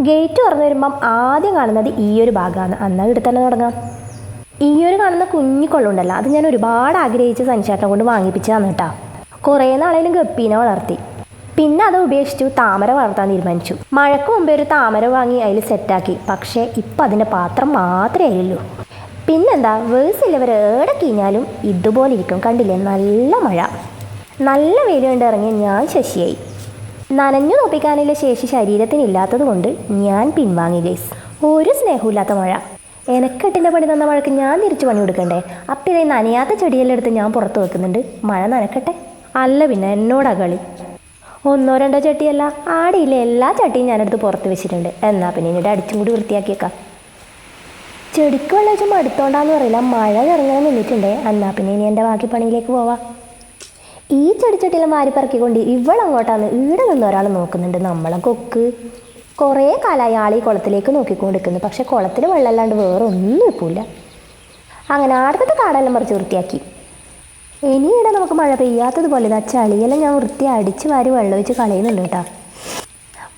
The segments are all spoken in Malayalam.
ഗേറ്റ് തുറന്നു വരുമ്പം ആദ്യം കാണുന്നത് ഈ ഒരു ഭാഗമാണ്. എന്നാൽ ഇവിടെ തന്നെ തുടങ്ങാം ഈ ഒരു കാണുന്ന കുഞ്ഞു കൊള്ളുണ്ടല്ലോ അത് ഞാൻ ഒരുപാട് ആഗ്രഹിച്ച് സനിച്ചേട്ടനെ കൊണ്ട് വാങ്ങിപ്പിച്ചതാണ് കേട്ടോ. കുറേ നാളേലും ഗപ്പീനെ വളർത്തി. പിന്നെ അത് ഉപേക്ഷിച്ചു താമര വളർത്താൻ തീരുമാനിച്ചു. മഴക്ക് മുമ്പേ ഒരു താമര വാങ്ങി അതിൽ സെറ്റാക്കി. പക്ഷേ ഇപ്പം അതിന്റെ പാത്രം മാത്രമേ ആയുള്ളൂ. പിന്നെന്താ വേഴ്സില്ലവർ ഏടെ കീഞ്ഞാലും ഇതുപോലെ ഇരിക്കും. കണ്ടില്ലേ? നല്ല മഴ. നല്ല വെയിൽ കണ്ടിറങ്ങി ഞാൻ ശശിയായി. നനഞ്ഞു നോപ്പിക്കാനുള്ള ശേഷി ശരീരത്തിന് ഇല്ലാത്തത് കൊണ്ട് ഞാൻ പിൻവാങ്ങി ഗൈസ് ഒരു സ്നേഹമില്ലാത്ത മഴ. എനക്കെട്ടിന്റെ പണി തന്ന മഴയ്ക്ക് ഞാൻ തിരിച്ചു പണി കൊടുക്കണ്ടേ? അപ്പം നനയാത്ത ചെടിയെല്ലാം എടുത്ത് ഞാൻ പുറത്ത് വെക്കുന്നുണ്ട്. മഴ നനക്കട്ടെ? അല്ല പിന്നെ എന്നോടാ കളി? ഒന്നോ രണ്ടോ ചട്ടിയല്ല ആടിയില്ല എല്ലാ ചട്ടിയും ഞാനെടുത്ത് പുറത്ത് വെച്ചിട്ടുണ്ട്. എന്നാൽ പിന്നെ എന്നിട്ട് അടിച്ചും കൂടി വൃത്തിയാക്കിയേക്കാം. ചെടിക്ക് വെള്ളം വെച്ചാൽ മടുത്തോണ്ടാന്ന് പറയില്ല മഴ ഇറങ്ങാൻ നിന്നിട്ടുണ്ടേ. എന്നാൽ പിന്നെ ഇനി എന്റെ ബാക്കി പണിയിലേക്ക് പോവാം. ഈ ചെടിച്ചട്ടിയിലും വാരിപ്പറക്കിക്കൊണ്ട് ഇവളങ്ങോട്ടാണ് ഇവിടെ നിന്ന് ഒരാൾ നോക്കുന്നുണ്ട്. നമ്മളെ കൊക്ക്. കുറേ കാലമായി ആൾ ഈ കുളത്തിലേക്ക് നോക്കിക്കൊണ്ടിരിക്കുന്നു. പക്ഷെ കുളത്തിൽ വെള്ളമല്ലാണ്ട് വേറെ ഒന്നും ഇപ്പില്ല. അങ്ങനെ ആടത്തെ കാടെല്ലാം മറിച്ച് വൃത്തിയാക്കി. ഇനിയിടെ നമുക്ക് മഴ പെയ്യാത്തതുപോലെ ഇതാ ചളിയെല്ലാം ഞാൻ വൃത്തി അടിച്ച് വാരി വെള്ളം ഒഴിച്ച് കളയുന്നുണ്ട് കേട്ടോ.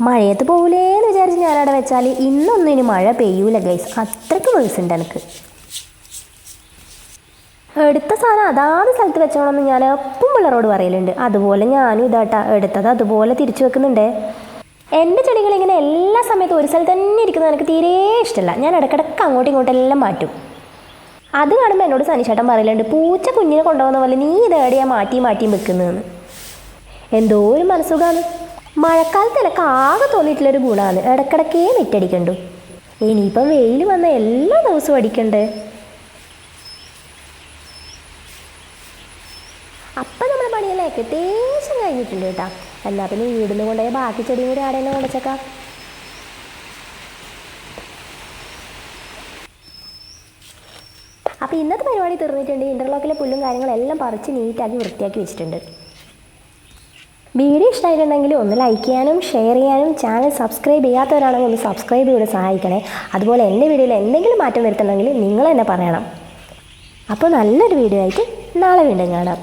മഴയത്ത് പോകൂലേന്ന് വിചാരിച്ച് ഞാനവിടെ വെച്ചാൽ ഇന്നൊന്നും ഇനി മഴ പെയ്യൂല ഗൈസ് അത്രയ്ക്ക് വേഴ്സുണ്ട് എനിക്ക്. എടുത്ത സാധനം അതാത് സ്ഥലത്ത് വെച്ചോണമെന്ന് ഞാൻ എപ്പം പിള്ളേരോട് പറയലുണ്ട്. അതുപോലെ ഞാനും ഇതാട്ടാ എടുത്തത് അതുപോലെ തിരിച്ചു വെക്കുന്നുണ്ടേ. എന്റെ ചെടികൾ ഇങ്ങനെ എല്ലാ സമയത്തും ഒരു സ്ഥലത്ത് തന്നെ ഇരിക്കുന്നത് എനിക്ക് തീരെ ഇഷ്ടമല്ല. ഞാൻ ഇടയ്ക്കിടയ്ക്ക് അങ്ങോട്ടും ഇങ്ങോട്ടും എല്ലാം മാറ്റും. അത് കാണുമ്പോൾ എന്നോട് സനിശേട്ടൻ പറയലുണ്ട് പൂച്ച കുഞ്ഞിനെ കൊണ്ടുപോകുന്ന പോലെ നീ ഇത് എവിടെയാണ് മാറ്റി മാറ്റിയും വെക്കുന്നതെന്ന്? എന്തോ ഒരു മനസ്സുഖമാണ് മഴക്കാലത്ത് എനിക്ക് ആകെ തോന്നിയിട്ടുള്ളൊരു ഗുണമാണ് ഇടയ്ക്കിടയ്ക്കേ മിറ്റടിക്കണ്ടു ഇനിയിപ്പം വെയിൽ വന്ന എല്ലാ ദിവസവും അടിക്കണ്ടേ? അപ്പം നമ്മുടെ പണിയെല്ലാം ഏകദേശം കഴിഞ്ഞിട്ടുണ്ട് കേട്ടോ. എന്നാൽ പിന്നെ വീടിന് കൊണ്ടുപോയ ബാക്കി ചെടിയും കൂടി ആടെ തന്നെ കൊണ്ടുവച്ചേക്കാം. അപ്പോൾ ഇന്നത്തെ പരിപാടി തീർന്നിട്ടുണ്ട്. ഇന്റർലോക്കിലെ പുല്ലും കാര്യങ്ങളും എല്ലാം പറിച്ച് നീറ്റാക്കി വൃത്തിയാക്കി വെച്ചിട്ടുണ്ട്. വീഡിയോ ഇഷ്ടമായിട്ടുണ്ടെങ്കിൽ ഒന്ന് ലൈക്ക് ചെയ്യാനും ഷെയർ ചെയ്യാനും ചാനൽ സബ്സ്ക്രൈബ് ചെയ്യാത്തവരാണെങ്കിൽ ഒന്ന് സബ്സ്ക്രൈബ് ചെയ്ത് സഹായിക്കണേ. അതുപോലെ എന്റെ വീഡിയോയിൽ എന്തെങ്കിലും മാറ്റം വരുത്തണമെങ്കിൽ നിങ്ങൾ തന്നെ പറയണം. അപ്പോൾ നല്ലൊരു വീഡിയോ ആയിട്ട് നാളെ വീണ്ടും കാണാം.